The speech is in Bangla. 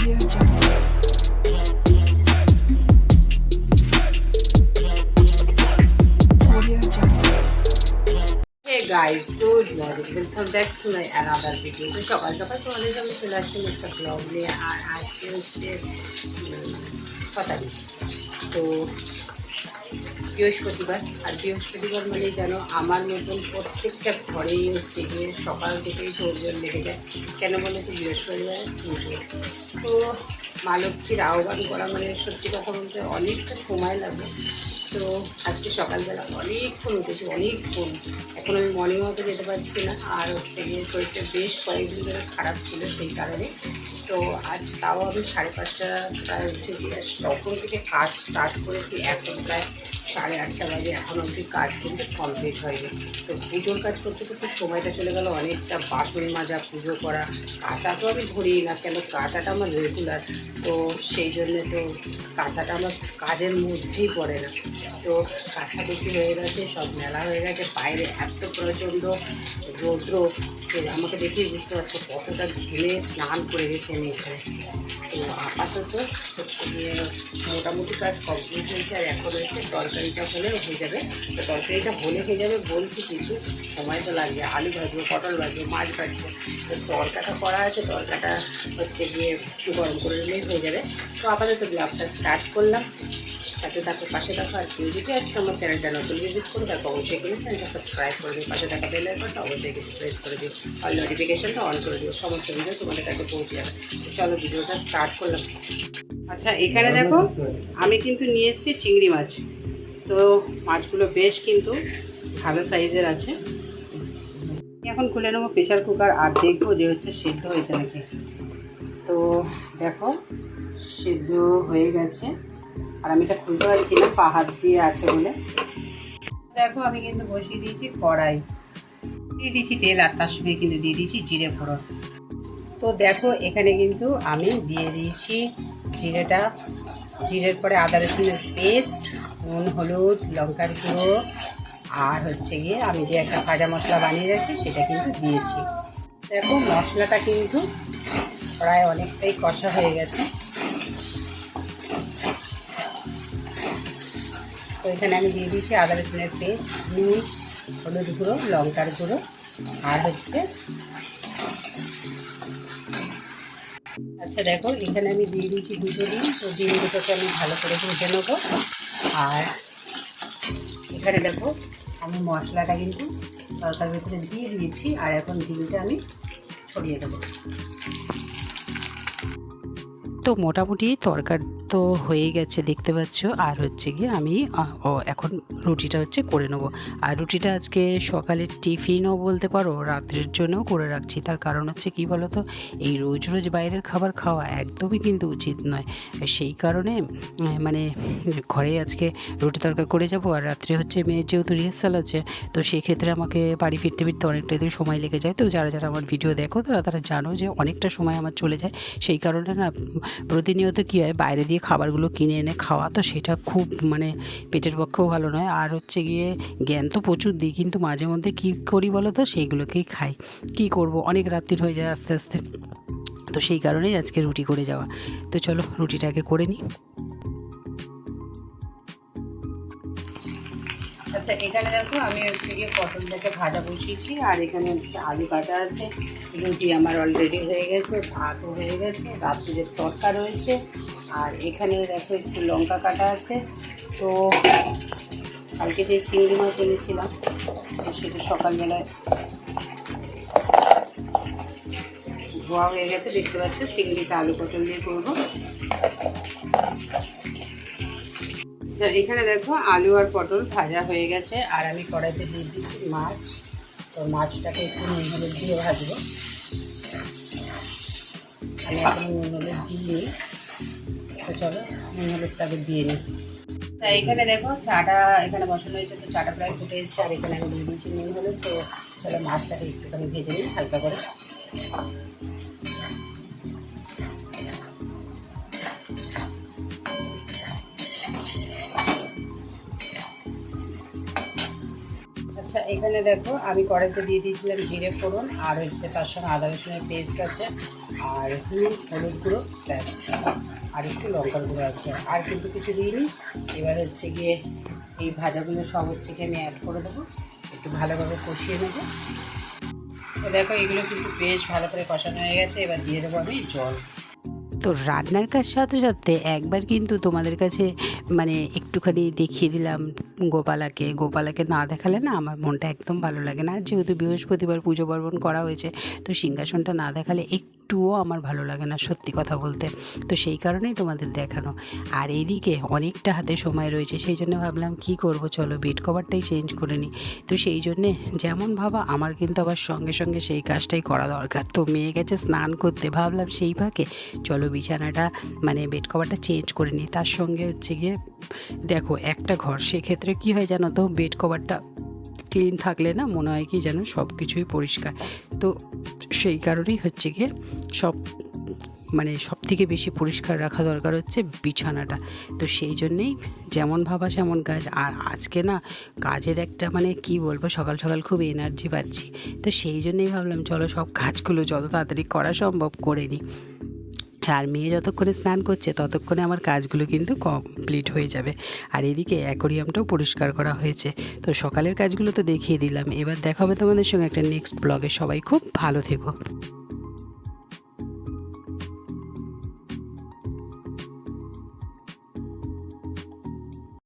Audio Jungle. Audio Jungle. Hey guys, good morning. Welcome back to my another video. তো সকাল সকাল তোমাদের সঙ্গে চলে আসছি একটা ব্লগ নিয়ে আর আজকে হচ্ছে উম, ছ তারিখ তো বৃহস্পতিবার, আর বৃহস্পতিবার মানে যেন আমার মতন প্রত্যেকটা ঘরেই হচ্ছে গিয়ে সকাল থেকেই তোরজন লেগে যায়। কেন বলে তো বৃহস্পতিবার? পুজো তো মা লক্ষ্মীর আহ্বান করা মানে সত্যি কথা বলতে অনেকটা সময় লাগে তো আজকে সকালবেলা অনেকক্ষণ উঠেছি, অনেকক্ষণ। এখন আমি মর্নিং ওয়াকে যেতে পারছি না, আর হচ্ছে গিয়ে শরীরটা বেশ কয়েকদিন ধরে খারাপ ছিল সেই কারণে। তো আজ তাও আমি সাড়ে পাঁচটা প্রায় উঠেছি তখন থেকে কাজ স্টার্ট করেছি, এখন প্রায় সাড়ে আটটা বাজে, এখন অবধি কাজ কিন্তু কমপ্লিট হয়নি। তো পুজোর কাজ করতে করতে সময়টা চলে গেল অনেকটা, বাসন মাজা, পুজো করা, কাঁচা তো আমি ধরিই না, কেন কাঁচাটা আমার রেগুলার তো সেই জন্য তো কাঁচাটা আমার কাজের মধ্যেই পড়ে না। তো বেশি হয়ে গেছে, সব মেলা হয়ে গেছে, বাইরে এত প্রচণ্ড রৌদ্র আমাকে দেখেই বুঝতে পারছ কতটা ঘেমে স্নান করে গেছে আমি এখানে। তো আপাতত হচ্ছে গিয়ে মোটামুটি কাজ কমপ্লিট হয়েছে আর এখন হচ্ছে তরকারিটা হলে হয়ে যাবে। তো তরকারিটা হলে হয়ে যাবে বলছি কিন্তু সময় তো লাগবে। আলু ভাজবো, পটল ভাজবো, মাছ ভাজবো। তো তরকাটা করা আছে, তরকাটা হচ্ছে গিয়ে একটু গরম করে নিলেই হয়ে যাবে। তো আপাতত ব্লগটা স্টার্ট করলাম। সাথে থাকো পাশে থাকো আর কেউ যদি আজকে আমার চ্যানেলটা নতুন ভিজিট করো, তারপর অবশ্যই কিন্তু চ্যানেলটা সাবস্ক্রাইব করে দিও, পাশে থাকা বেল আইকনটা অবশ্যই কিন্তু প্রেস করে দিও। আর নোটিফিকেশনটা অন করে দিও, সমস্ত ভিডিও তোমাদের কাছে পৌঁছে যাবে। চলো ভিডিওটা স্টার্ট করলাম। আচ্ছা এখানে দেখো, আমি কিন্তু নিয়ে এসেছি চিংড়ি মাছ। তো মাছগুলো বেশ কিন্তু ভালো সাইজের আছে। এখন খুলে নেব প্রেশার কুকার আর দেখব যে হচ্ছে সিদ্ধ হয়েছে নাকি। তো দেখো, সিদ্ধ হয়ে গেছে। আর আমি এটা খুলতে পারছি না, পা হাত দিয়ে আছে বলে। দেখো, আমি কিন্তু বসিয়ে দিয়েছি কড়াই। দিয়ে দিয়েছি তেল আর তার সঙ্গে কিন্তু দিয়ে দিয়েছি জিরে ফোড়ন। তো দেখো, এখানে কিন্তু আমি দিয়ে দিয়েছি জিরেটা। জিরের পরে আদা রসুনের পেস্ট, নুন, হলুদ, লঙ্কার গুঁড়ো, আর হচ্ছে গিয়ে আমি যে একটা ভাজা মশলা বানিয়ে রাখি, সেটা কিন্তু দিয়েছি। দেখো, মশলাটা কিন্তু প্রায় অনেকটাই কষা হয়ে গেছে। এখানে আমি দিয়ে দিয়েছি আদা রসুনের পেস্ট নুন হলুদ গুঁড়ো, লঙ্কার গুঁড়ো, আর হচ্ছে আচ্ছা দেখো, এখানে আমি দিয়ে দিয়েছি দুটো ডিম, তো ডিম দুটোকে আমি ভালো করে ভেজে নেব। আর এখানে দেখো, আমি মশলাটা কিন্তু তরকার ভিতরে দিয়ে দিয়েছি, আর এখন ডিমটা আমি ছড়িয়ে দেবো। তো মোটামুটি তরকার তো হয়ে গেছে, দেখতে পাচ্ছ। আর হচ্ছে গিয়ে আমি এখন রুটিটা হচ্ছে করে নেব। আর রুটিটা আজকে সকালের টিফিনও বলতে পারো, রাত্রের জন্যও করে রাখছি। তার কারণ হচ্ছে কি বলো তো এই রোজ রোজ বাইরের খাবার খাওয়া একদমই কিন্তু উচিত নয়। সেই কারণে মানে ঘরে আজকে রুটি তরকারি করে যাব, আর রাত্রে হচ্ছে মেয়ের যেহেতু রিহার্সাল আছে, তো সেই ক্ষেত্রে আমাকে বাড়ি ফিরতে ফিরতে অনেকটাই তো সময় লেগে যায়, তো যারা যারা আমার ভিডিও দেখো, তারা তারা জানো যে অনেকটা সময় আমার চলে যায়। সেই কারণে না, প্রতিনিয়ত কী হয়, বাইরে দিয়ে খাবারগুলো কিনে এনে খাওয়া তো সেটা খুব মানে পেটের পক্ষেও ভালো নয়। আর হচ্ছে গিয়ে জ্ঞান তো প্রচুর দিই, কিন্তু মাঝে মধ্যে কী করি বলো তো সেইগুলোকেই খাই। কী করব? অনেক রাত্রির হয়ে যায় আস্তে আস্তে। তো সেই কারণেই আজকে রুটি করে যাওয়া। তো চলো, রুটিটাকে করে নিই। আচ্ছা এখানে দেখো, আমি হচ্ছে গিয়ে পটলটাকে ভাজা বসিয়েছি, আর এখানে হচ্ছে আলু কাটা আছে। রুটি আমার অলরেডি হয়ে গেছে, ভাতও হয়ে গেছে রাত্রিদের তরকা রয়েছে আর এখানে দেখো একটু লঙ্কা কাটা আছে। তো কালকে যে চিংড়ি মাছ এনেছিলাম, তো সেটা সকালবেলায় ধোয়া হয়ে গেছে, দেখতে পাচ্ছ, চিংড়িটা আলু পটল দিয়ে করব। আচ্ছা এখানে দেখো আলু আর পটল ভাজা হয়ে গেছে, আর আমি কড়াইতে দিয়ে দিচ্ছি মাছ। তো মাছটাকে একটু নুন হলুদ দিয়ে ভাজবো। আমি নুন দিইনি। তো চলো নুন দিয়ে নিই। তা এখানে দেখো, চাটা এখানে বসানো হয়েছে, তো চাটা প্রায় ফুটে এসেছে, আর এখানে আমি দিয়ে দিয়েছি নুন, হলুদ, তো চলো মাছটাকে একটুখানি ভেজে নিই হালকা করে। আচ্ছা এখানে দেখো, আমি কড়াইতে দিয়ে দিয়েছিলাম জিরে ফোড়ন, আর হচ্ছে তার সঙ্গে আদা রসুনের পেস্ট আছে, আর নুন হলুদ গুঁড়ো আর একটু লঙ্কার গুঁড়ো আছে। আর কিন্তু কিছু দিইনি। এবার হচ্ছে গিয়ে এই ভাজাগুলো সব হচ্ছে গিয়ে আমি অ্যাড করে দেবো। একটু ভালোভাবে কষিয়ে নেব। দেখো, এগুলো কিন্তু বেশ ভালো করে কষানো হয়ে গেছে। এবার দিয়ে দেবো আমি জল। তো রান্নার কাজ সাথে সাথে একবার কিন্তু তোমাদের কাছে মানে একটুখানি দেখিয়ে দিলাম। গোপালাকে গোপালাকে না দেখালে না আমার মনটা একদম ভালো লাগে না। যেহেতু বৃহস্পতিবার পুজো পার্বণ করা হয়েছে, তো সিংহাসনটা না দেখালে একটুও আমার ভালো লাগে না, সত্যি কথা বলতে। তো সেই কারণেই তোমাদের দেখানো। আর এইদিকে অনেকটা হাতে সময় রয়েছে, সেই জন্য ভাবলাম কি করব, চলো বেড কভারটাই চেঞ্জ করে নিই। তো সেই জন্যে যেমন ভাবা, আমার কিন্তু আবার সঙ্গে সঙ্গে সেই কাজটাই করা দরকার। তো মেয়ে গেছে স্নান করতে, ভাবলাম সেই ফাঁকে চলো বিছানাটা মানে বেড কভারটা চেঞ্জ করে নিই। তার সঙ্গে হচ্ছে গিয়ে, দেখো একটা ঘর, সেক্ষেত্রে কী হয় জানো তো বেড কভারটা ক্লিন থাকলে না মনে হয় কি যেন সব কিছুই পরিষ্কার। তো সেই কারণেই হচ্ছে গিয়ে সব মানে সব থেকে বেশি পরিষ্কার রাখা দরকার হচ্ছে বিছানাটা। তো সেই জন্যেই যেমন ভাবা সেমন কাজ। আর আজকে না কাজের একটা মানে কি বলব, সকাল সকাল খুব এনার্জি পাচ্ছি। তো সেই জন্যেই ভাবলাম, চলো সব কাজগুলো যত তাড়াতাড়ি করা সম্ভব করে নিই। আর মেয়ে যতক্ষণে স্নান করছে, ততক্ষণে আমার কাজগুলো কিন্তু কমপ্লিট হয়ে যাবে। আর এদিকে অ্যাকোরিয়ামটাও পরিষ্কার করা হয়েছে। তো সকালের কাজগুলো তো দেখিয়ে দিলাম। এবার দেখা হবে তোমাদের সঙ্গে একটা নেক্সট ব্লগে সবাই খুব ভালো থেকো।